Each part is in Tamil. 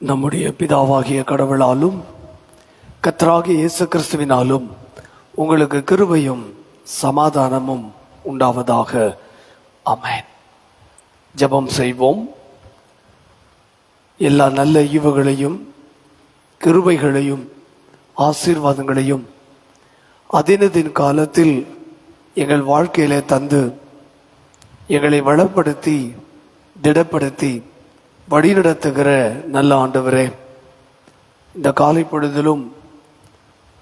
நம்முடைய பிதாவாகிய கடவுளாலும் கத்தராகிய இயேசு கிறிஸ்துவினாலும் உங்களுக்கு கிருபையும் சமாதானமும் உண்டாவதாக. அமேன் ஜெபம் செய்வோம். எல்லா நல்ல ஈவுகளையும் கிருபைகளையும் ஆசீர்வாதங்களையும் அதினதின் காலத்தில் எங்கள் வாழ்க்கையிலே தந்து எங்களை வளப்படுத்தி திடப்படுத்தி வழிநடத்துகிற நல்ல ஆண்டவரே இந்த காலை பொழுதிலும்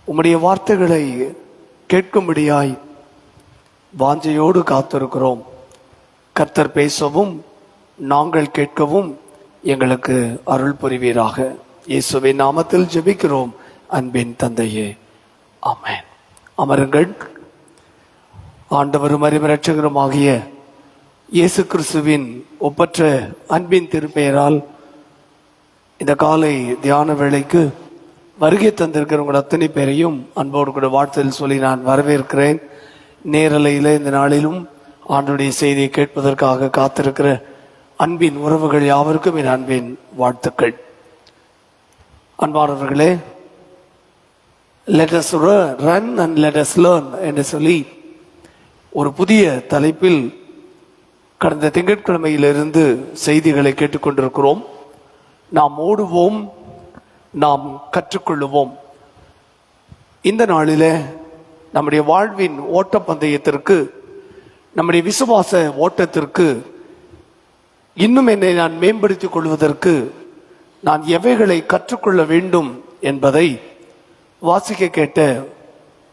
உம்முடைய வார்த்தைகளை கேட்கும்படியாய் வாஞ்சையோடு காத்திருக்கிறோம். கர்த்தர் பேசவும் நாங்கள் கேட்கவும் எங்களுக்கு அருள் புரிவீராக. இயேசுவின் நாமத்தில் ஜெபிக்கிறோம். அன்பின் தந்தையே ஆமென். அமருங்கள். ஆண்டவரும் அறிவரட்சகருமாகிய இயேசு கிறிஸ்துவின் ஒப்பற்ற அன்பின் திருப்பெயரால் இந்த காலை தியான வேளைக்கு வருகை தந்திருக்கிற உங்கள் அத்தனை பேரையும் அன்போடு கூட வாழ்த்தில் சொல்லி நான் வரவேற்கிறேன். நேரலையில் இந்த நாளிலும் ஆண்டுடைய செய்தியை கேட்பதற்காக காத்திருக்கிற அன்பின் உறவுகள் யாவருக்கும் என் அன்பின் வாழ்த்துக்கள். அன்பானவர்களே let's run and let's learn என்று சொல்லி ஒரு புதிய தலைப்பில் கடந்த திங்கட்கிழமையிலிருந்து செய்திகளை கேட்டுக்கொண்டிருக்கிறோம். நாம் ஓடுவோம் நாம் கற்றுக்கொள்ளுவோம் இந்த நாளில் நம்முடைய வாழ்வின் ஓட்டப்பந்தயத்திற்கு நம்முடைய விசுவாச ஓட்டத்திற்கு இன்னும் என்னை நான் மேம்படுத்திக் கொள்வதற்கு நான் எவைகளை கற்றுக்கொள்ள வேண்டும் என்பதை வாசிக்க கேட்ட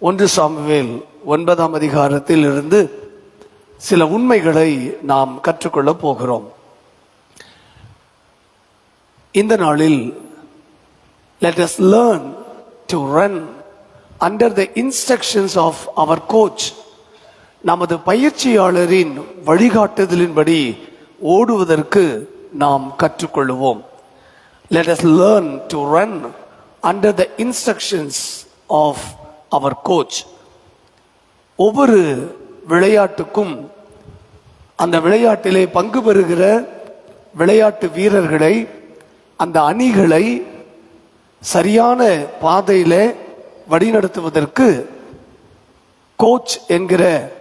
ஒன்று சாமுவேல் ஒன்பதாம் அதிகாரத்தில் இருந்து சில உண்மைகளை நாம் கற்றுக்கொள்ளப் போகிறோம் இந்த நாளில் let us learn to run under the instructions of our coach நமது பயிற்சியாளரின் வழிகாட்டுதலின்படி ஓடுவதற்கு நாம் கற்றுக்கொள்வோம் let us learn to run under the instructions of our coach ஒவ்வொரு விளையாட்டுக்கும் அந்த விளையாட்டிலே பங்கு பெறுகிற விளையாட்டு வீரர்களை அந்த அணிகளை சரியான பாதையில் வழிநடத்துவதற்கு கோச் என்கிற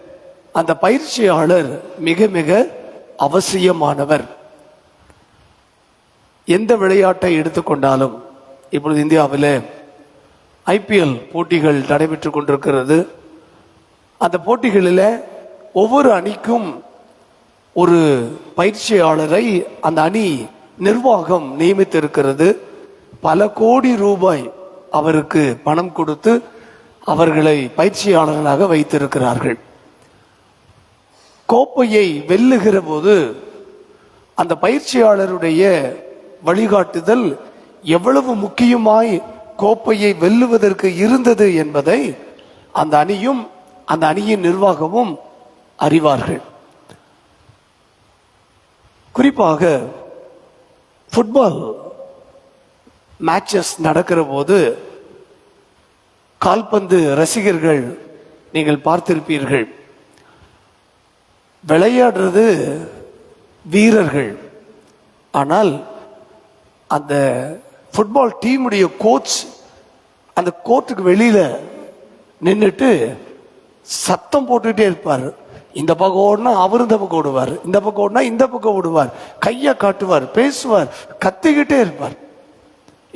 அந்த பயிற்சியாளர் மிக மிக அவசியமானவர். எந்த விளையாட்டை எடுத்துக்கொண்டாலும் இப்பொழுது இந்தியாவில் ஐபிஎல் போட்டிகள் நடைபெற்றுக் கொண்டிருக்கிறது. அந்த போட்டிகளில் ஒவ்வொரு அணிக்கும் ஒரு பயிற்சியாளரை அந்த அணி நிர்வாகம் நியமித்திருக்கிறது. பல கோடி ரூபாய் அவருக்கு பணம் கொடுத்து அவர்களை பயிற்சியாளர்களாக வைத்திருக்கிறார்கள். கோப்பையை வெல்லுகிற போது அந்த பயிற்சியாளருடைய வழிகாட்டுதல் எவ்வளவு முக்கியமாய் கோப்பையை வெல்லுவதற்கு இருந்தது என்பதை அந்த அணியும் அந்த அணியின் நிர்வாகமும் அறிவார்கள். குறிப்பாக ஃபுட்பால் மேட்சஸ் நடக்கிற போது கால்பந்து ரசிகர்கள் நீங்கள் பார்த்திருப்பீர்கள். விளையாடுறது வீரர்கள். ஆனால் அந்த ஃபுட்பால் டீமுடைய கோச் அந்த கோர்ட்டுக்கு வெளியில நின்றுட்டு சத்தம் போட்டுக்கிட்டே இருப்பார். இந்த பக்கம் ஓடினா அவர் இந்த பக்கம் ஓடுவார். இந்த பக்கம் ஓடினா இந்த பக்கம் ஓடுவார். கையை காட்டுவார் பேசுவார் கத்திக்கிட்டே இருப்பார்.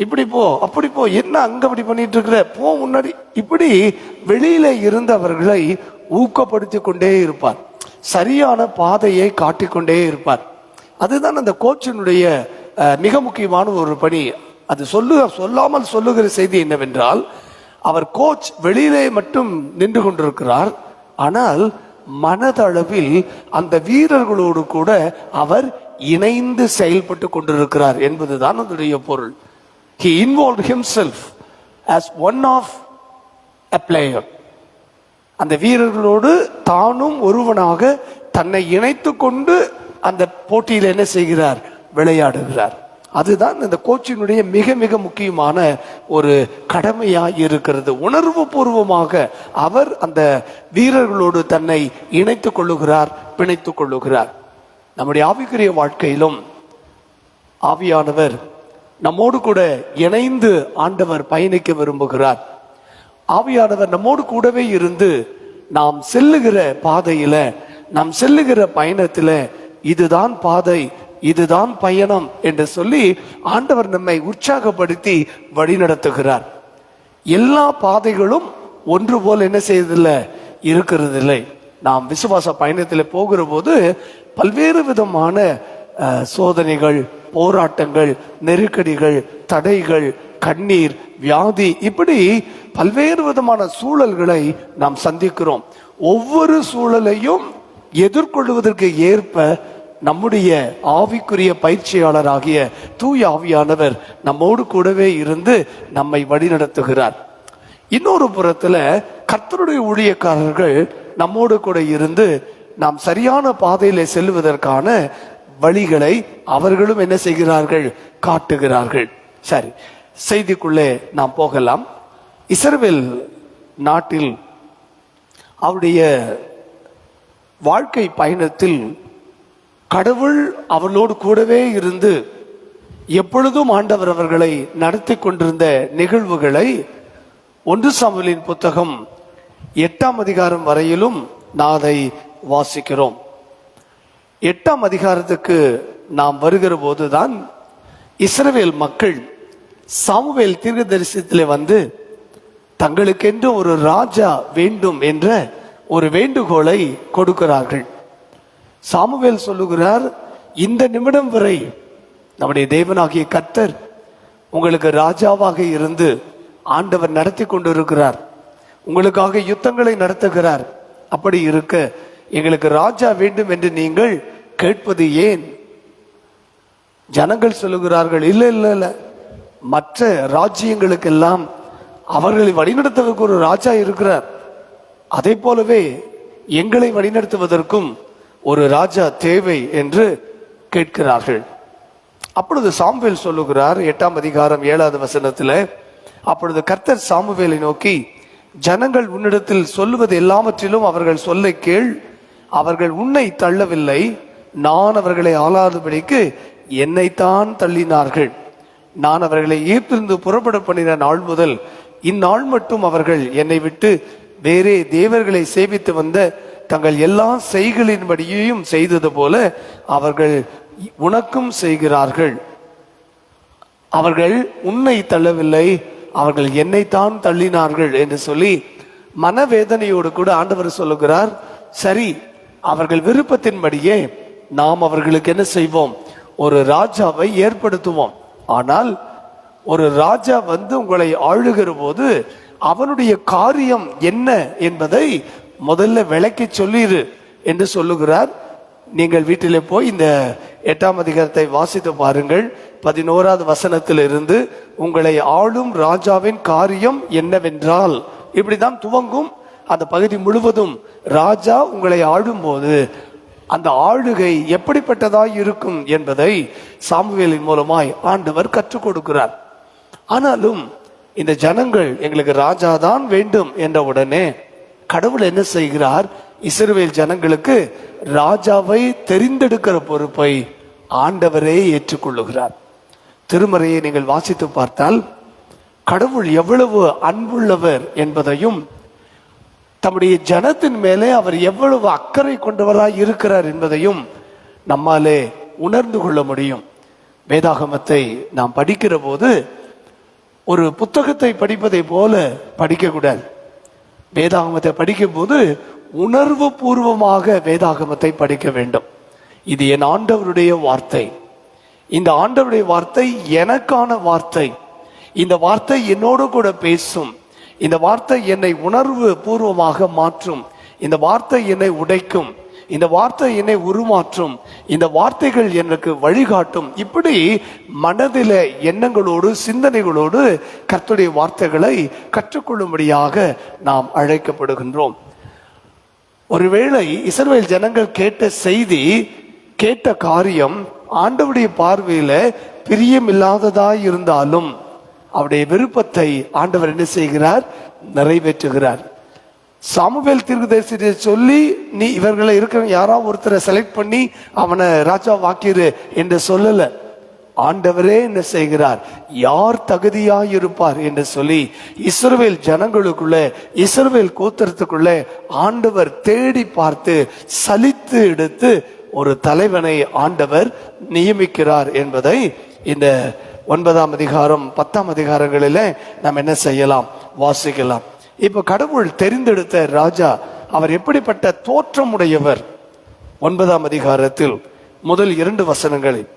இப்படி போ அப்படி போ என்ன அங்க அப்படி பண்ணிட்டு இருக்கிற? போ முன்னாடி. இப்படி வெளியில இருந்தவர்களை ஊக்கப்படுத்தி கொண்டே இருப்பார். சரியான பாதையை காட்டிக்கொண்டே இருப்பார். அதுதான் அந்த கோச்சினுடைய மிக முக்கியமான ஒரு பணி. அது சொல்லு சொல்லாமல் சொல்லுகிற செய்தி என்னவென்றால் அவர் கோச் வெளியிலே மட்டும் நின்று கொண்டிருக்கிறார். ஆனால் மனதளவில் அந்த வீரர்களோடு கூட அவர் இணைந்து செயல்பட்டு கொண்டிருக்கிறார் என்பதுதான் அதனுடைய பொருள். He involve himself as one of a player அந்த வீரர்களோடு தானும் ஒருவனாக தன்னை இணைத்து கொண்டு அந்த போட்டியில் என்ன செய்கிறார்? விளையாடுகிறார். அதுதான் இந்த கோச்சினுடைய மிக மிக முக்கியமான ஒரு கடமையாக இருக்கிறது. உணர்வு பூர்வமாக அவர் அந்த வீரர்களோடு தன்னை இணைத்துக் கொள்ளுகிறார் பிணைத்துக் கொள்ளுகிறார். நம்முடைய ஆவிக்குரிய வாழ்க்கையிலும் ஆவியானவர் நம்மோடு கூட இணைந்து ஆண்டவர் பயணிக்க விரும்புகிறார். ஆவியானவர் நம்மோடு கூடவே இருந்து நாம் செல்லுகிற பாதையில நாம் செல்லுகிற பயணத்தில் இதுதான் பாதை இதுதான் பயணம் என்று சொல்லி ஆண்டவர் நம்மை உற்சாகப்படுத்தி வழிநடத்துகிறார். எல்லா பாதைகளும் ஒன்று போல் என்ன செய்யறதில்லை? இருக்கிறது இல்லை நாம் விசுவாச பயணத்தில் போகிற போது பல்வேறு விதமான சோதனைகள் போராட்டங்கள் நெருக்கடிகள் தடைகள் கண்ணீர் வியாதி இப்படி பல்வேறு விதமான சூழல்களை நாம் சந்திக்கிறோம். ஒவ்வொரு சூழலையும் எதிர்கொள்வதற்கு ஏற்ப நம்முடைய ஆவிக்குரிய பயிற்சியாளராகிய தூய ஆவியானவர் நம்மோடு கூடவே இருந்து நம்மை வழிநடத்துகிறார். இன்னொரு புறத்துல கர்த்தருடைய ஊழியக்காரர்கள் நம்மோடு கூட இருந்து நாம் சரியான பாதையில செல்வதற்கான வழிகளை அவர்களும் என்ன செய்கிறார்கள்? காட்டுகிறார்கள். சரி செய்திக்குள்ளே நாம் போகலாம். இஸ்ரவேல் நாட்டில் அவருடைய வாழ்க்கை பயணத்தில் கடவுள் அவளோடு கூடவே இருந்து எப்பொழுதும் ஆண்டவர் அவர்களை நடத்தி கொண்டிருந்த நிகழ்வுகளை ஒன்று சாமுவேலின் புத்தகம் எட்டாம் அதிகாரம் வரையிலும் நான் அதை வாசிக்கிறோம். எட்டாம் அதிகாரத்துக்கு நாம் வருகிற போதுதான் இஸ்ரவேல் மக்கள் சாமுவேல் தீர்க்கதரிசனத்திலே வந்து தங்களுக்கென்று ஒரு ராஜா வேண்டும் என்ற ஒரு வேண்டுகோளை கொடுக்கிறார்கள். சாமுவேல் சொல்லுகிறார் இந்த நிமிடம் வரை நம்முடைய தேவனாகிய கத்தர் உங்களுக்கு ராஜாவாக இருந்து ஆண்டவர் நடத்தி கொண்டிருக்கிறார். உங்களுக்காக யுத்தங்களை நடத்துகிறார். அப்படி இருக்க எங்களுக்கு ராஜா வேண்டும் என்று நீங்கள் கேட்பது ஏன்? ஜனங்கள் சொல்லுகிறார்கள் இல்லை இல்லை இல்லை. மற்ற ராஜ்யங்களுக்கெல்லாம் அவர்களை வழிநடத்துவதற்கு ஒரு ராஜா இருக்கிறார். அதே போலவே எங்களை வழிநடத்துவதற்கும் ஒரு ராஜா தேவை என்று கேட்கிறார்கள். அப்பொழுது சாமுவேல் சொல்லுகிறார் எட்டாம் அதிகாரம் ஏழாவது வசனத்தில் அப்பொழுது கர்த்தர் சாமுவேலை நோக்கி ஜனங்கள் உன்னிடத்தில் சொல்லுவது எல்லாவற்றிலும் அவர்கள் சொல்லை கேள். அவர்கள் உன்னை தள்ளவில்லை. நான் அவர்களை ஆளாதபடிக்கு என்னைத்தான் தள்ளினார்கள். நான் அவர்களை ஈர்த்திருந்து புறப்பட பண்ணின நாள் முதல் இந்நாள் மட்டும் அவர்கள் என்னை விட்டு வேறே தேவர்களை சேவித்து வந்த தங்கள் எல்லா செய்களின்படியையும் செய்தது போல அவர்கள் உனக்கும் செய்கிறார்கள். அவர்கள் உன்னை தள்ளவில்லை அவர்கள் என்னைத்தான் தள்ளினார்கள் என்று சொல்லி மனவேதனையோடு கூட ஆண்டவர் சொல்லுகிறார் சரி அவர்கள் விருப்பத்தின்படியே நாம் அவர்களுக்கு என்ன செய்வோம்? ஒரு ராஜாவை ஏற்படுத்துவோம். ஆனால் ஒரு ராஜா வந்து உங்களை ஆளுகிற போது அவனுடைய காரியம் என்ன என்பதை முதல்ல விளக்கி சொல்லிடு என்று சொல்லுகிறார். நீங்கள் வீட்டிலே போய் இந்த எட்டாம் அதிகாரத்தை வாசித்து பாருங்கள். பதினோராவது வசனத்தில் இருந்து உங்களை ஆளும் ராஜாவின் காரியம் என்னவென்றால் இப்படிதான் துவங்கும். அந்த பகுதி முழுவதும் ராஜா உங்களை ஆளும்போது அந்த ஆளுகை எப்படிப்பட்டதாய் இருக்கும் என்பதை சாமுவேலின் மூலமாய் ஆண்டவர் கற்றுக் கொடுக்கிறார். ஆனாலும் இந்த ஜனங்கள் எங்களுக்கு ராஜா தான் வேண்டும் என்ற உடனே கடவுள் என்ன செய்கிறார்? இஸ்ரவேல் ஜனங்களுக்கு ராஜாவை தெரிந்தெடுக்கிற பொறுப்பை ஆண்டவரே ஏற்றுக்கொள்ளுகிறார். திருமறையை நீங்கள் வாசித்து பார்த்தால் கடவுள் எவ்வளவு அன்புள்ளவர் என்பதையும் தம்முடைய ஜனத்தின் மேலே அவர் எவ்வளவு அக்கறை கொண்டவராய் இருக்கிறார் என்பதையும் நம்மாலே உணர்ந்து கொள்ள முடியும். வேதாகமத்தை நாம் படிக்கிற போது ஒரு புத்தகத்தை படிப்பதை போல படிக்கக்கூடாது. வேதாகமத்தை படிக்கும்போது உணர்வு பூர்வமாக வேதாகமத்தை படிக்க வேண்டும். இது என் ஆண்டவருடைய வார்த்தை. இந்த ஆண்டவருடைய வார்த்தை எனக்கான வார்த்தை. இந்த வார்த்தை என்னோடு கூட பேசும். இந்த வார்த்தை என்னை உணர்வு பூர்வமாக மாற்றும். இந்த வார்த்தை என்னை உடைக்கும். இந்த வார்த்தை என்னை உருமாற்றும் இந்த வார்த்தைகள் எனக்கு வழிகாட்டும். இப்படி மனதில எண்ணங்களோடு சிந்தனைகளோடு கர்த்துடைய வார்த்தைகளை கற்றுக்கொள்ளும்படியாக நாம் அழைக்கப்படுகின்றோம். ஒருவேளை இஸ்ரேல் ஜனங்கள் கேட்ட செய்தி கேட்ட காரியம் ஆண்டவருடைய பார்வையில பிரியமில்லாததாய் இருந்தாலும் அவருடைய விருப்பத்தை ஆண்டவர் என்ன செய்கிறார்? நிறைவேற்றுகிறார். சாமுவேல் தீர்க்கதரிசியை சொல்லி நீ இவர்களை இருக்கிற யாராவது ஒருத்தரை செலக்ட் பண்ணி அவனை ராஜா வாக்கிரு என்று சொல்லலை. ஆண்டவரே என்ன செய்கிறார்? யார் தகுதியாயிருப்பார் என்று சொல்லி இஸ்ரவேல் ஜனங்களுக்குள்ள இஸ்ரவேல் கோத்திரத்துக்குள்ள ஆண்டவர் தேடி பார்த்து சலித்து எடுத்து ஒரு தலைவனை ஆண்டவர் நியமிக்கிறார் என்பதை இந்த ஒன்பதாம் அதிகாரம் பத்தாம் அதிகாரங்களில் நாம் என்ன செய்யலாம்? வாசிக்கலாம். இப்ப கடவுள் தெரிந்தெடுத்த ராஜா அவர் எப்படிப்பட்ட தோற்றம் உடையவர் ஒன்பதாம் அதிகாரத்தில் முதல் இரண்டு வசனங்களில்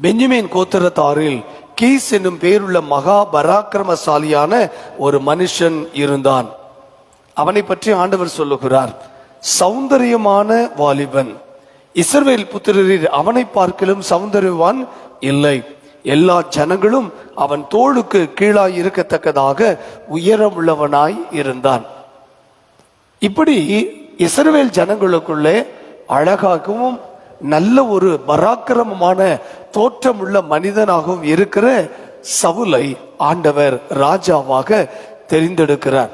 பெஞ்சமின் கோத்திரத்தாரில் கீஸ் என்னும் பெயருள்ள மகா பராக்கிரமசாலியான ஒரு மனுஷன் இருந்தான். அவனை பற்றி ஆண்டவர் சொல்லுகிறார் சௌந்தரியமான வாலிபன். இஸ்ரவேல் புத்திரரில் அவனை பார்க்கலும் சௌந்தரியவான் இல்லை. எல்லா ஜனங்களும் அவன் தோளுக்கு கீழாய் இருக்கத்தக்கதாக உயரமுள்ளவனாய் இருந்தான். இப்படி இஸ்ரவேல் ஜனங்களுக்குள்ளே அழகாகவும் நல்ல ஒரு பராக்கிரமமான தோற்றமுள்ள மனிதனாகவும் இருக்கிற சவுலை ஆண்டவர் ராஜாவாக தெரிந்தெடுக்கிறார்.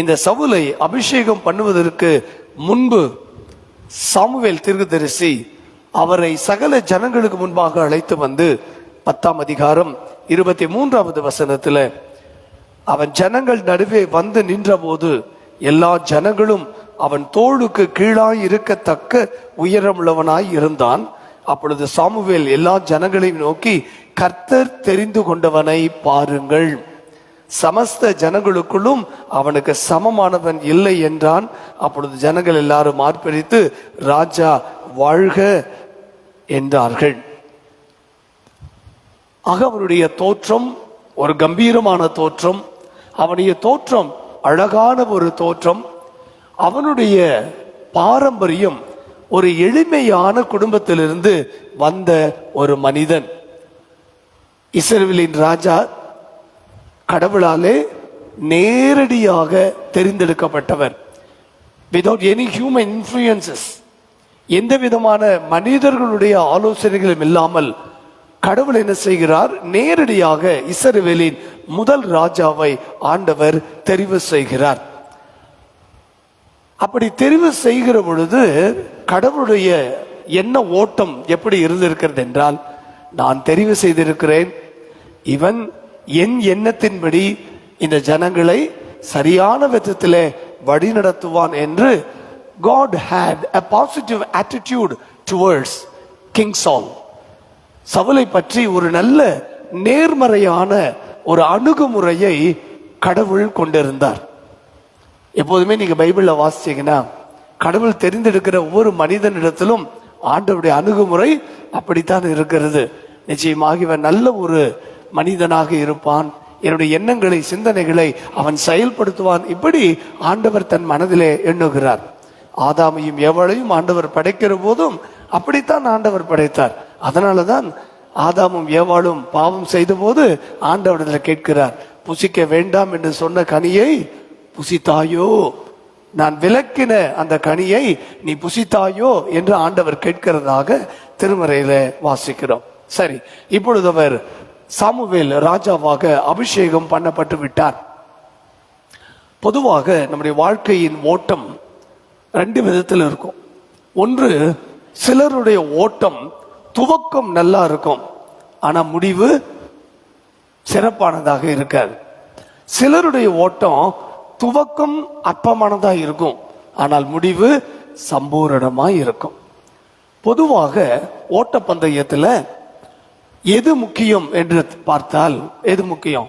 இந்த சவுலை அபிஷேகம் பண்ணுவதற்கு முன்பு சாமுவேல் தீர்க்கதரிசி அவரை சகல ஜனங்களுக்கு முன்பாக அழைத்து வந்து பத்தாம் அதிகாரம் இருபத்தி மூன்றாவது வசனத்துல அவன் ஜனங்கள் நடுவே வந்து நின்றபோது எல்லா ஜனங்களும் அவன் தோளுக்கு கீழாய் இருக்கத்தக்க உயரமுள்ளவனாய் இருந்தான். அப்பொழுது சாமுவேல் எல்லா ஜனங்களையும் நோக்கி கர்த்தர் தெரிந்து கொண்டவனை பாருங்கள். சமஸ்த ஜனங்களுக்குள்ளும் அவனுக்கு சமமானவன் இல்லை என்றான். அப்பொழுது ஜனங்கள் எல்லாரும் ஆர்ப்பரித்து ராஜா வாழ்க என்றார்கள். ஆக அவனுடைய தோற்றம் ஒரு கம்பீரமான தோற்றம் அவனுடைய தோற்றம் அழகான ஒரு தோற்றம் அவனுடைய பாரம்பரியம் ஒரு எளிமையான குடும்பத்திலிருந்து வந்த ஒரு மனிதன். இஸ்ரவேலின் ராஜா கடவுளாலே நேரடியாக தெரிந்தெடுக்கப்பட்டவர். விதவுட் எனி ஹியூமன் இன்ஃப்ளூயன்சஸ் எந்த விதமான மனிதர்களுடைய ஆலோசனைகளும் இல்லாமல் கடவுள் என்ன செய்கிறார்? நேரடியாக இஸ்ரவேலின் முதல் ராஜாவை ஆண்டவர் தெரிவு செய்கிறார். அப்படி தெரிவு செய்கிற பொழுது கடவுளுடைய என்ன ஓட்டம் எப்படி இருந்திருக்கிறது என்றால் நான் தெரிவு செய்திருக்கிறேன். இவன் என் எண்ணத்தின்படி இந்த ஜனங்களை சரியான விதத்திலே வழிநடத்துவான் என்று God had a positive attitude towards King Saul சவுலை பற்றி ஒரு நல்ல நேர்மறையான ஒரு அணுகுமுறையை கடவுள் கொண்டிருந்தார். எப்போதுமே நீங்க பைபிள்ல வாசிச்சீங்கன்னா கடவுள் தெரிந்தெடுக்கிற ஒவ்வொரு மனிதனிடத்திலும் ஆண்டவருடைய அணுகுமுறை அப்படித்தான் இருக்கிறது. நிச்சயமாக இவன் நல்ல ஒரு மனிதனாக இருப்பான். என்னுடைய எண்ணங்களை சிந்தனைகளை அவன் செயல்படுத்துவான். இப்படி ஆண்டவர் தன் மனதிலே எண்ணுகிறார். ஆதாமையும் எவளையும் ஆண்டவர் படைக்கிற போதும் அப்படித்தான் ஆண்டவர் படைத்தார். அதனாலதான் ஆதாமும் ஏவாளும் பாவம் செய்த போது ஆண்டவரிடத்தில் கேட்கிறார் புசிக்க வேண்டாம் என்று சொன்ன கனியை புசித்தாயோ? நான் விலக்கின அந்த கனியை நீ புசித்தாயோ? என்று ஆண்டவர் கேட்கிறதாக திருமறையில வாசிக்கிறோம். சரி இப்பொழுது அவர் சாமுவேல் ராஜாவாக அபிஷேகம் பண்ணப்பட்டு விட்டார். பொதுவாக நம்முடைய வாழ்க்கையின் ஓட்டம் ரெண்டு விதத்தில் இருக்கும். ஒன்று சிலருடைய ஓட்டம் துவக்கம் நல்லா இருக்கும். ஆனால் முடிவு சிறப்பானதாக இருக்காது. சிலருடைய ஓட்டம் துவக்கம் அற்பமானதாக இருக்கும். ஆனால் முடிவு சம்பூரணமாக இருக்கும். பொதுவாக ஓட்டப்பந்தயத்தில் எது முக்கியம் என்று பார்த்தால் எது முக்கியம்?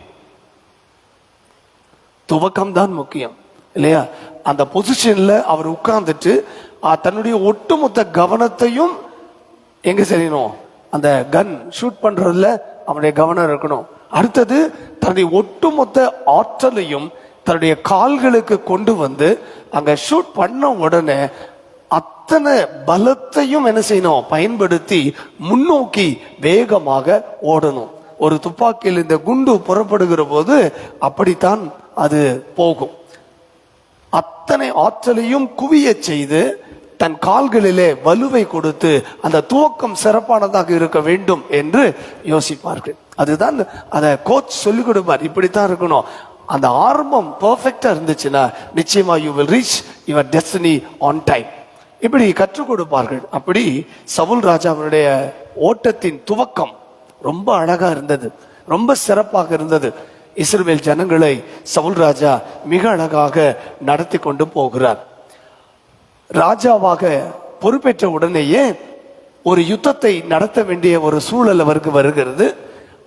துவக்கம் தான் முக்கியம் இல்லையா? அந்த பொசிஷன்ல அவர் உட்கார்ந்துட்டு தன்னுடைய ஒட்டுமொத்த கவனத்தையும் எங்க செய்யணும் அந்த கன் ஷூட் பண்றதுல அவனுடைய கவனம் இருக்கணும். அடுத்தது தன்னுடைய ஒட்டுமொத்த ஆற்றலையும் தன்னுடைய கால்களுக்கு கொண்டு வந்து அங்க ஷூட் பண்ண உடனே அத்தனை பலத்தையும் என்ன செய்யணும்? பயன்படுத்தி முன்னோக்கி வேகமாக ஓடணும். ஒரு துப்பாக்கியில் இந்த குண்டு புறப்படுகிற போது அப்படித்தான் அது போகும். அத்தனை ஆற்றலையும் குவிய செய்து தன் கால்களிலே வலுவை கொடுத்து அந்த துவக்கம் சிறப்பானதாக இருக்க வேண்டும் என்று யோசிப்பார்கள். அதுதான் அதை கோச் சொல்லிக் கொடுப்பார். இப்படித்தான் இருக்கணும். அந்த ஆரம்பம் பர்ஃபெக்டா இருந்துச்சுன்னா நிச்சயமா you will reach your destiny on time இப்படி கற்றுக் கொடுப்பார்கள். அப்படி சவுல் ராஜாவினுடைய ஓட்டத்தின் துவக்கம் ரொம்ப அழகா இருந்தது. ரொம்ப சிறப்பாக இருந்தது. இஸ்ரேல் ஜனங்களை சவுல் ராஜா மிக அழகாக நடத்தி கொண்டு போகிறார். ராஜாவாக பொறுப்பேற்ற உடனேயே ஒரு யுத்தத்தை நடத்த வேண்டிய ஒரு சூழல் அவருக்கு வருகிறது.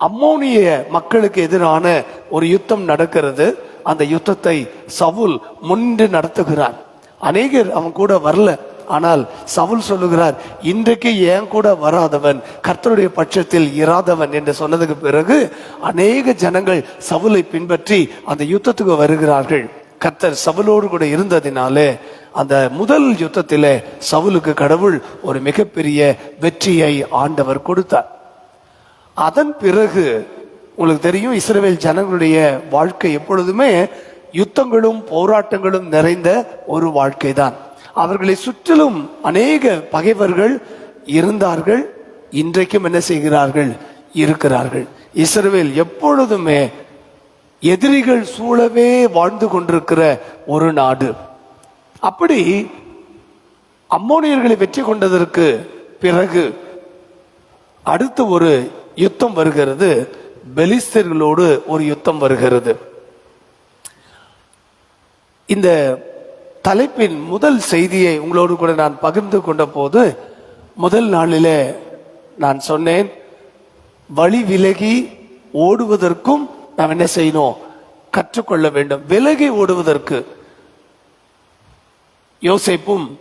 அம்மோனிய மக்களுக்கு எதிரான ஒரு யுத்தம் நடக்கிறது. அந்த யுத்தத்தை சவுல் முன்னின்று நடத்துகிறார். அநேகர் அவன் கூட வரல. ஆனால் சவுல் சொல்லுகிறார் இன்றைக்கு ஏன் கூட வராதவன் கர்த்தருடைய பட்சத்தில் இராதவன் என்று சொன்னதுக்கு பிறகு அநேக ஜனங்கள் சவுலை பின்பற்றி அந்த யுத்தத்துக்கு வருகிறார்கள். கர்த்தர் சவுலோடு கூட இருந்ததினாலே அந்த முதல் யுத்தத்திலே சவுலுக்கு கடவுள் ஒரு மிகப்பெரிய வெற்றியை ஆண்டவர் கொடுத்தார். அதன் பிறகு உங்களுக்கு தெரியும் இஸ்ரேல் ஜனங்களுடைய வாழ்க்கை எப்பொழுதுமே யுத்தங்களும் போராட்டங்களும் நிறைந்த ஒரு வாழ்க்கை தான் அவர்களை சுற்றிலும் அநேக பகைவர்கள் இருந்தார்கள் இன்றைக்கும் என்ன செய்கிறார்கள்? இருக்கிறார்கள். இஸ்ரேல் எப்பொழுதுமே எதிரிகள் சூழவே வாழ்ந்து கொண்டிருக்கிற ஒரு நாடு. அப்படி அம்மோனியர்களை வெற்றி கொண்டதற்கு பிறகு அடுத்து ஒரு யுத்தம் வருகிறது. பெலிஸ்தர்களோடு ஒரு யுத்தம் வருகிறது. இந்த தலைப்பின் முதல் செய்தியை உங்களோடு கூட நான் பகிர்ந்து கொண்ட போது முதல் நாளிலே நான் சொன்னேன் வழி விலகி ஓடுவதற்கும் நாம் என்ன செய்யணும் கற்றுக்கொள்ள வேண்டும். விலகி ஓடுவதற்கு யோசிப்பும்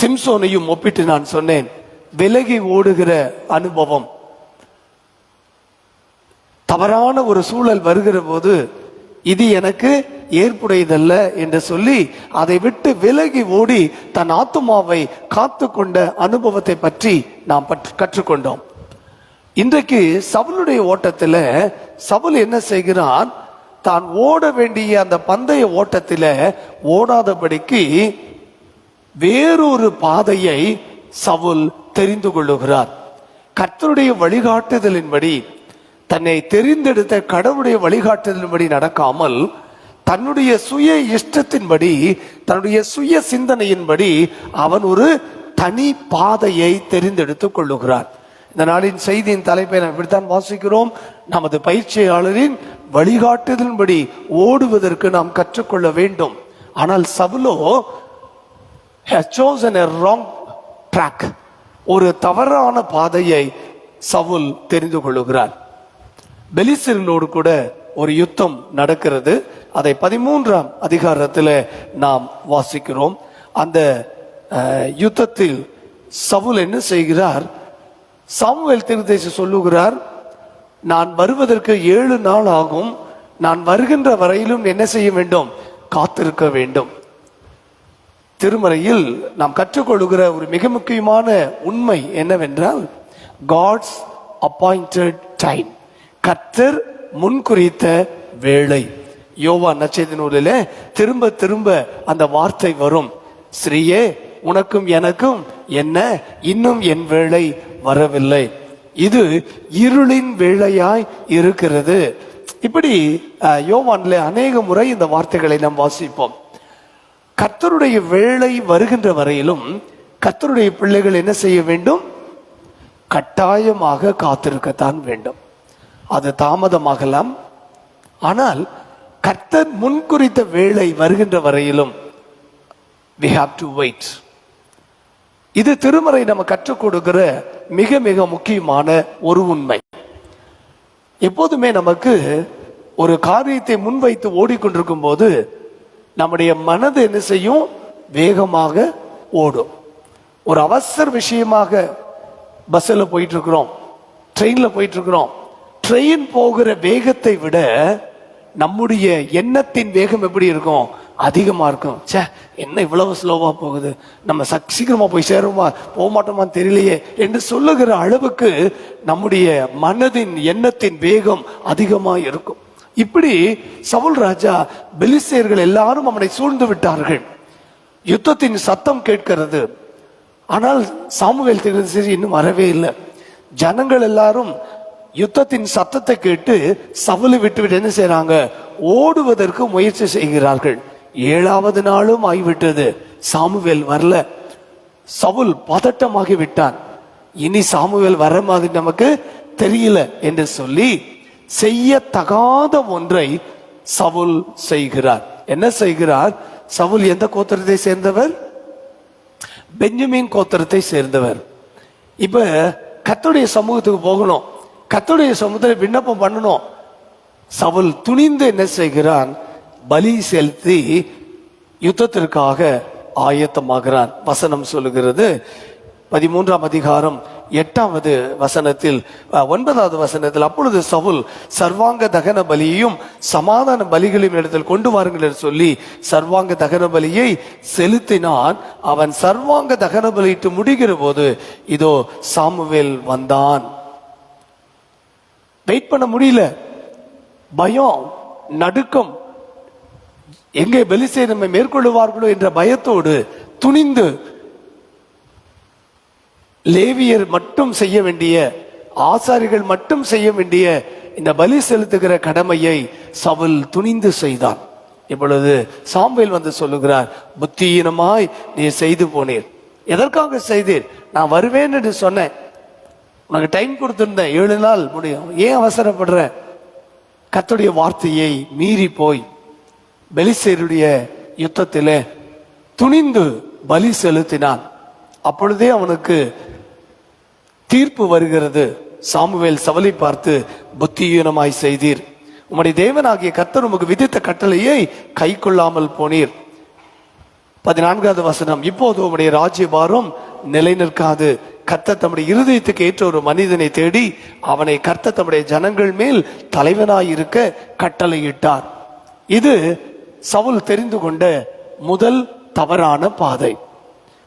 சிம்சோனையும் ஒப்பிட்டு நான் சொன்னேன். விலகி ஓடுகிற அனுபவம். தவறான ஒரு சூழல் வருகிற போது இது எனக்கு ஏற்புடையதல்ல என்று சொல்லி அதை விட்டு விலகி ஓடி தன் ஆத்துமாவை காத்து கொண்ட அனுபவத்தை பற்றி நாம் பற்று- கற்றுக்கொண்டோம். இன்றைக்கு சவுளுடைய ஓட்டத்தில் சவுல் என்ன செய்கிறான்? தான் ஓட வேண்டிய அந்த பந்தய ஓட்டத்தில் ஓடாதபடிக்கு வேறொரு பாதையை சவுல் தெரிந்து கொள்ளுகிறார். கர்த்தருடைய வழிகாட்டுதலின்படி தன்னை தெரிந்தெடுத்த கடவுளுடைய வழிகாட்டுதலின்படி நடக்காமல் தன்னுடைய சுய இஷ்டத்தின்படி தன்னுடைய சுய சிந்தனையின்படி அவன் ஒரு தனி பாதையை தெரிந்தெடுத்துக் கொள்ளுகிறார் இந்த நாளின் செய்தியின் தலைப்பை நாம் இப்படித்தான் வாசிக்கிறோம். நமது பயிற்சியாளரின் வழிகாட்டுதலின்படி ஓடுவதற்கு நாம் கற்றுக்கொள்ள வேண்டும். ஆனால் Saulo has chosen a wrong ஒரு தவறான பாதையை சவுல் தெரிந்து கொள்ளுகிறார். பெலிசிலோடு கூட ஒரு யுத்தம் நடக்கிறது. அதை பதிமூன்றாம் அதிகாரத்தில் நாம் வாசிக்கிறோம். அந்த யுத்தத்தில் சவுல் என்ன செய்கிறார்? சாமுவேல் திருதேசி சொல்லுகிறார் நான் வருவதற்கு ஏழு நாள் ஆகும். நான் வருகின்ற வரையிலும் என்ன செய்ய வேண்டும்? காத்திருக்க வேண்டும். திருமறையில் நாம் கற்றுக்கொள்கிற ஒரு மிக முக்கியமான உண்மை என்னவென்றால் காட்ஸ் அப்பாயிண்டட் டைம் கத்தர் முன்குறித்த வேலை யோவா நச்சேத நூலில் திரும்ப திரும்ப அந்த வார்த்தை வரும். ஸ்ரீயே உனக்கும் எனக்கும் என்ன? இன்னும் என் வேளை வரவில்லை. இது இருளின் வேளையாய் இருக்கிறது. இப்படி யோவான்ல அநேக முறை இந்த வார்த்தைகளை நாம் வாசிப்போம். கர்த்தருடைய வேலை வருகின்ற வரையிலும் கத்தருடைய பிள்ளைகள் என்ன செய்ய வேண்டும்? கட்டாயமாக காத்திருக்கத்தான் வேண்டும். அது தாமதமாகலாம். ஆனால் கர்த்தர் முன்குறித்த வேலை வருகின்ற வரையிலும் வி ஹாவ் டு வெயிட் இது திருமறை நம்ம கற்றுக் கொடுக்கிற மிக மிக முக்கியமான ஒரு உண்மை. எப்போதுமே நமக்கு ஒரு காரியத்தை முன்வைத்து ஓடிக்கொண்டிருக்கும் போது நம்முடைய மனது என்ன செய்யும்? வேகமாக ஓடும். ஒரு அவசர விஷயமாக பஸ்ஸில் போயிட்டு இருக்கிறோம் ட்ரெயினில் போயிட்டு இருக்கிறோம் ட்ரெயின் போகிற வேகத்தை விட நம்முடைய எண்ணத்தின் வேகம் எப்படி இருக்கும்? அதிகமாக இருக்கும். ச்சே என்ன இவ்வளவு ஸ்லோவாக போகுது? நம்ம சக்- போய் சேருமா போக மாட்டோமான்னு தெரியலையே. என்று சொல்லுகிற அளவுக்கு நம்முடைய மனதின் எண்ணத்தின் வேகம் அதிகமாக இருக்கும். இப்படி சவுல் ராஜா பெலிசேர்கள் எல்லாரும் அவனை சூழ்ந்து விட்டார்கள். யுத்தத்தின் சத்தம் கேட்கிறது. ஆனால் சாமுவேல் தீர்க்கதரிசி இன்னும் வரவே இல்லை. ஜனங்கள் எல்லாரும் யுத்தத்தின் சத்தத்தை கேட்டு சவுலை விட்டு விட்டு என்ன செய்றாங்க? ஓடுவதற்கு முயற்சி செய்கிறார்கள். ஏழாவது நாளும் ஆகிவிட்டது சாமுவேல் வரல. சவுல் பதட்டமாகி விட்டான். இனி சாமுவேல் வர மாதிரி நமக்கு தெரியல என்று சொல்லி செய்யத்தகாத ஒன்றை சவுல் செய்கிறார். என்ன செய்கிறார்? சவுல் எந்த கோத்திரத்தை சேர்ந்தவர்? பெஞ்சமின் கோத்திரத்தை சேர்ந்தவர். இப்ப கத்துடைய சமூகத்துக்கு போகணும். கத்துடைய சமூகத்தில் விண்ணப்பம் பண்ணணும். சவுல் துணிந்து என்ன செய்கிறான்? பலி செலுத்தி யுத்தத்திற்காக ஆயத்தமாகிறான். வசனம் சொல்லுகிறது. பதிமூன்றாம் அதிகாரம் எட்டாவது வசனத்தில் ஒன்பதாவது வசனத்தில் அப்பொழுது சவுல் சர்வாங்க தகன பலியையும் சமாதான பலிகளையும் இடத்தில் கொண்டு வாருங்கள் என்று சொல்லி சர்வாங்க தகன பலியை செலுத்தினான். அவன் சர்வாங்க தகன பலியிட்டு முடிகிற போது இதோ சாமுவேல் வந்தான். வெயிட் பண்ண முடியல. பயம் நடுக்கம் எங்கே பெலிசை நம்மை மேற்கொள்ளுவார்களோ என்ற பயத்தோடு துணிந்து லேவியர் மட்டும் செய்ய வேண்டிய ஆசாரிகள் மட்டும் செய்ய வேண்டிய இந்த பலி செலுத்துகிற கடமையை சவுல் துணிந்து செய்தான். இப்பொழுது சாம்பேல் வந்து சொல்லுகிறார் புத்தியீனமாய் நீ செய்து போனீர். எதற்காக செய்தீர்? நான் வருவேன் என்று சொன்னேன். உனக்கு டைம் கொடுத்திருந்தேன். ஏழு நாள் முடியும். ஏன் அவசரப்படுற? கத்துடைய வார்த்தையை மீறி போய். பெலிசேருடைய யுத்தத்திலே துணிந்து பலி செலுத்தினான். அப்பொழுதே அவனுக்கு தீர்ப்பு வருகிறது. சாமுவேல் சவலை பார்த்து புத்தியீனமாய் செய்தீர். உம்முடைய தேவனாகிய கர்த்தர் உமக்கு விதித்த கட்டளையை கை கொள்ளாமல் போனீர். பதினான்காவது வசனம் இப்போது உம்முடைய ராஜ்யபாரம் நிலை நிற்காது. கர்த்தர் தம்முடைய இருதயத்துக்கு ஏற்ற ஒரு மனிதனை தேடி அவனை கர்த்தர் தம்முடைய ஜனங்கள் மேல் தலைவனாயிருக்க கட்டளையிட்டார். இது சவுல் தெரிந்து கொண்ட முதல் தவறான பாதை.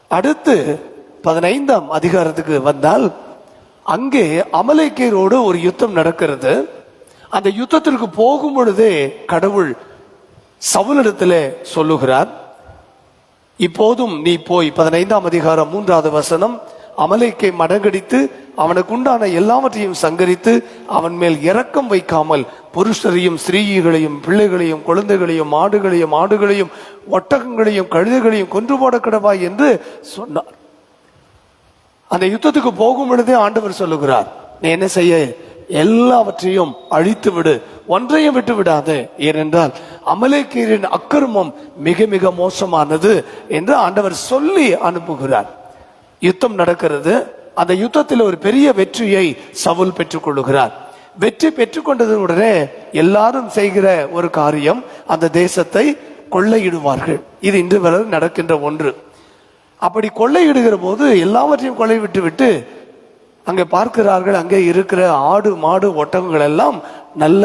அடுத்து பதினைந்தாம் அதிகாரத்துக்கு வந்தால் அங்கே அமலைக்கேரோடு ஒரு யுத்தம் நடக்கிறது. அந்த யுத்தத்திற்கு போகும் பொழுதே கடவுள் சவுலிடத்தில் சொல்லுகிறார் இப்போதும் நீ போய் பதினைந்தாம் அதிகாரம் மூன்றாவது வசனம் அமலேக்கை மடங்கடித்து அவனுக்கு உண்டான எல்லாவற்றையும் சங்கரித்து அவன் மேல் இரக்கம் வைக்காமல் புருஷரையும் ஸ்திரீகளையும் பிள்ளைகளையும் குழந்தைகளையும் மாடுகளையும் ஆடுகளையும் ஒட்டகங்களையும் கழுதைகளையும் கொன்று போட கிடவாய் என்று சொன்னார். அந்த யுத்தத்துக்கு போகும் பொழுதே ஆண்டவர் சொல்லுகிறார் நீ என்ன செய்ய? எல்லாவற்றையும் அழித்து விடு ஒன்றையும் விட்டு விடாதே. ஏனென்றால் அமலேக்கீரின் அக்கிரமம் மிக மிக மோசமானது என்று ஆண்டவர் சொல்லி அனுப்புகிறார். யுத்தம் நடக்கிறது. அந்த யுத்தத்தில் ஒரு பெரிய வெற்றியை சவுல் பெற்றுக் கொள்ளுகிறார் வெற்றி பெற்றுக்கொண்டதுடனே எல்லாரும் செய்கிற ஒரு காரியம் அந்த தேசத்தை கொள்ளையிடுவார்கள். இது இன்று வரை நடக்கின்ற ஒன்று. அப்படி கொள்ளையிடுகிற போது எல்லாவற்றையும் கொள்ளை விட்டு விட்டு அங்கே பார்க்கிறார்கள். அங்கே இருக்கிற ஆடு மாடு ஒட்டகங்கள் எல்லாம் நல்ல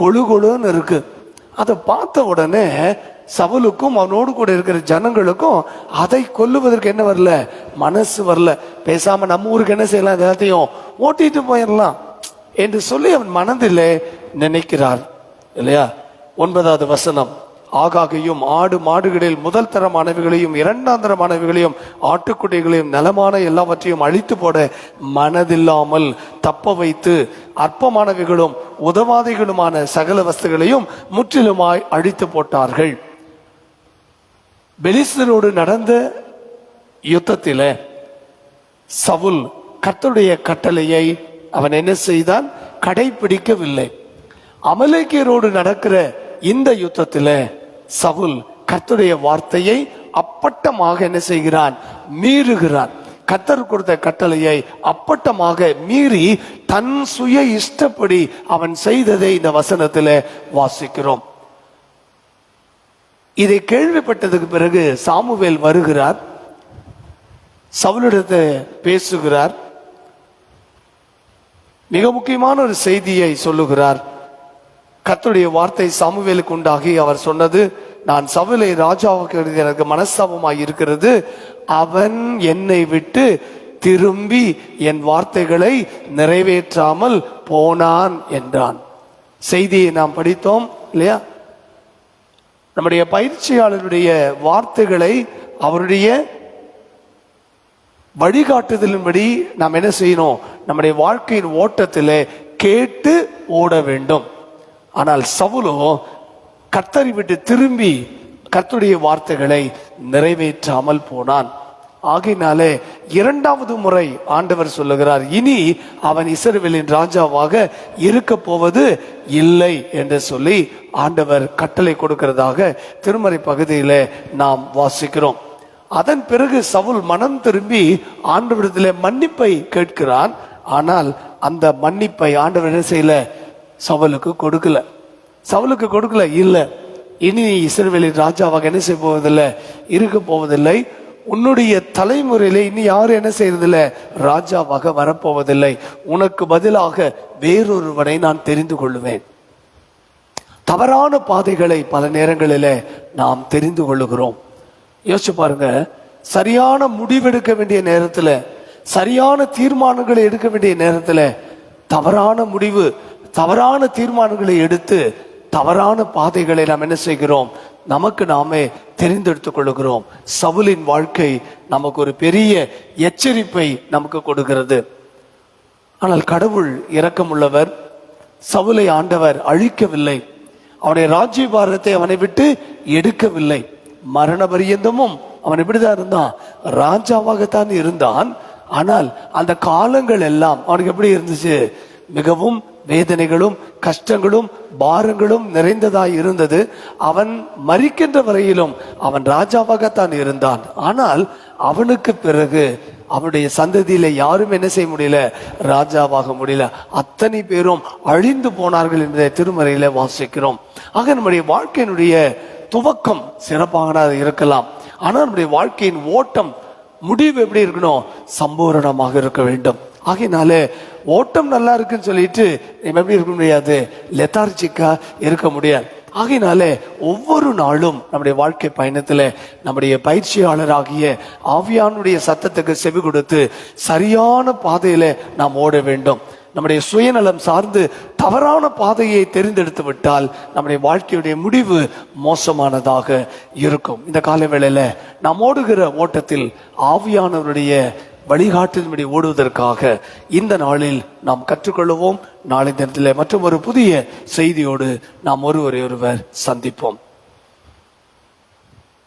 கொழு கொழுன்னு இருக்கு. அதை பார்த்த உடனே சவுலுக்கும் அவனோடு கூட இருக்கிற ஜனங்களுக்கும் அதை கொல்லுவதற்கு என்ன வரல? மனசு வரல. பேசாம நம்ம ஊருக்கு என்ன செய்யலாம்? எல்லாத்தையும் ஓட்டிட்டு போயிடலாம். என்று சொல்லி அவன் மனதிலே நினைக்கிறார் இல்லையா? ஒன்பதாவது வசனம். ஆகாகையும் ஆடு மாடுகளில் முதல் தர மாணவிகளையும் இரண்டாம் தரமானவைகளையும் ஆட்டுக்குட்டிகளையும் நலமான எல்லாவற்றையும் அழித்து போட மனதில்லாமல் தப்ப வைத்து அற்பமானவைகளும் உதவாதைகளுமான சகல வஸ்துகளையும் முற்றிலுமாய் அழித்து போட்டார்கள். பெலிஸ்தரோடு நடந்த யுத்தத்தில் சவுல் கத்தருடைய கட்டளையை அவன் என்ன செய்தான்? கடைபிடிக்கவில்லை. அமலேக்கியரோடு நடக்கிற இந்த யுத்தத்தில் சவுல் கர்த்தருடைய வார்த்தையை அப்பட்டமாக என்ன செய்கிறான்? மீறுகிறான். கத்தர் கொடுத்த கட்டளையை அப்பட்டமாக மீறி தன் சுய இஷ்டப்படி அவன் செய்ததை இந்த வசனத்தில் வாசிக்கிறோம். இதை கேள்விப்பட்டதுக்கு பிறகு சாமுவேல் வருகிறார். சவுலிடத்தை பேசுகிறார். மிக முக்கியமான ஒரு செய்தியை சொல்லுகிறார். கத்துடைய வார்த்தை சாமுவேலுக்கு உண்டாகி அவர் சொன்னது நான் சவுலை ராஜாவுக்கு எனக்கு மனஸ்தாபமாய் இருக்கிறது. அவன் என்னை விட்டு திரும்பி என் வார்த்தைகளை நிறைவேற்றாமல் போனான் என்றான். செய்தியை நாம் படித்தோம் இல்லையா? நம்முடைய பயிற்சியாளருடைய வார்த்தைகளை அவருடைய வழிகாட்டுதலின்படி நாம் என்ன செய்யணும்? நம்முடைய வாழ்க்கையின் ஓட்டத்தில் கேட்டு ஓட வேண்டும். ஆனால் சவுலோ கர்த்தரை விட்டு திரும்பி கர்த்தருடைய வார்த்தைகளை நிறைவேற்றாமல் போனான். ஆகையினாலே இரண்டாவது முறை ஆண்டவர் சொல்லுகிறார் இனி அவன் இசரவேலின் ராஜாவாக இருக்க போவது இல்லை என்று சொல்லி ஆண்டவர் கட்டளை கொடுக்கிறதாக திருமறை பகுதியிலே நாம் வாசிக்கிறோம். அதன் பிறகு சவுல் மனம் திரும்பி ஆண்டவரிடத்திலே மன்னிப்பை கேட்கிறான். ஆனால் அந்த மன்னிப்பை ஆண்டவர் என்ன செய்யல? சவுலுக்கு கொடுக்கல. சவுலுக்கு கொடுக்கல இல்லை. இனி நீ ராஜாவாக என்ன செய்ய போவதில்லை? இருக்க போவதில்லை. உன்னுடைய தலைமுறையில இனி யாரும் என்ன செய்யறதில்ல ராஜாவாக வரப்போவதில்லை. உனக்கு பதிலாக வேறொருவனை நான் தெரிந்து கொள்ளுவேன். தவறான பாதைகளை பல நேரங்களில் நாம் தெரிந்து கொள்ளுகிறோம். யோசிச்சு பாருங்க. சரியான முடிவெடுக்க வேண்டிய நேரத்துல சரியான தீர்மானங்களை எடுக்க வேண்டிய நேரத்துல தவறான முடிவு தவறான தீர்மானங்களை எடுத்து தவறான பாதைகளை நாம் என்ன செய்கிறோம்? நமக்கு நாமே தெரிந்தெடுத்துக் கொள்ளுகிறோம். சவுலின் வாழ்க்கை நமக்கு ஒரு பெரிய எச்சரிப்பை நமக்கு கொடுக்கிறது. ஆனால் கடவுள் இரக்கமுள்ளவர் சவுலை ஆண்டவர் அழிக்கவில்லை. அவனுடைய ராஜ்யபாரத்தை அவனை விட்டு எடுக்கவில்லை. மரண பரியந்தமும் அவன் இப்படிதான் இருந்தான். ராஜாவாகத்தான் இருந்தான். ஆனால் அந்த காலங்கள் எல்லாம் அவனுக்கு எப்படி இருந்துச்சு? மிகவும் வேதனைகளும் கஷ்டங்களும் பாரங்களும் நிறைந்ததாய் இருந்தது. அவன் மறிக்கின்ற வரையிலும் அவன் ராஜாவாகத்தான் இருந்தான். ஆனால் அவனுக்கு பிறகு அவனுடைய சந்ததியில யாரும் என்ன செய்ய முடியல? ராஜாவாக முடியல. அத்தனை பேரும் அழிந்து போனார்கள் என்பதை திருமறையில வாசிக்கிறோம். ஆக நம்முடைய வாழ்க்கையினுடைய துவக்கம் சிறப்பாக இருக்கலாம். ஆனால் நம்முடைய வாழ்க்கையின் ஓட்டம் முடிவு எப்படி இருக்கணும்? சம்பூரணமாக இருக்க வேண்டும். ஆகையினால ஓட்டம் நல்லா இருக்குன்னு சொல்லிட்டு நம்ம எப்படி இருக்க முடியாது? லெத்தார்ஜிக்கா இருக்க முடியாது. ஆகையினாலே ஒவ்வொரு நாளும் நம்முடைய வாழ்க்கை பயணத்தில் நம்முடைய பயிற்சியாளராகிய ஆவியானுடைய சத்தத்துக்கு செவி கொடுத்து சரியான பாதையில நாம் ஓட வேண்டும். நம்முடைய சுயநலம் சார்ந்து தவறான பாதையை தெரிந்தெடுத்து விட்டால் நம்முடைய வாழ்க்கையுடைய முடிவு மோசமானதாக இருக்கும். இந்த கால வேளையில் நாம் ஓடுகிற ஓட்டத்தில் ஆவியானவருடைய வழிகாட்டின்படி ஓடுவதற்காக இந்த நாளில் நாம் கற்றுக்கொள்வோம் நாளை தினத்தில் மற்றும் ஒரு புதிய செய்தியோடு நாம் ஒருவரை ஒருவர் சந்திப்போம்.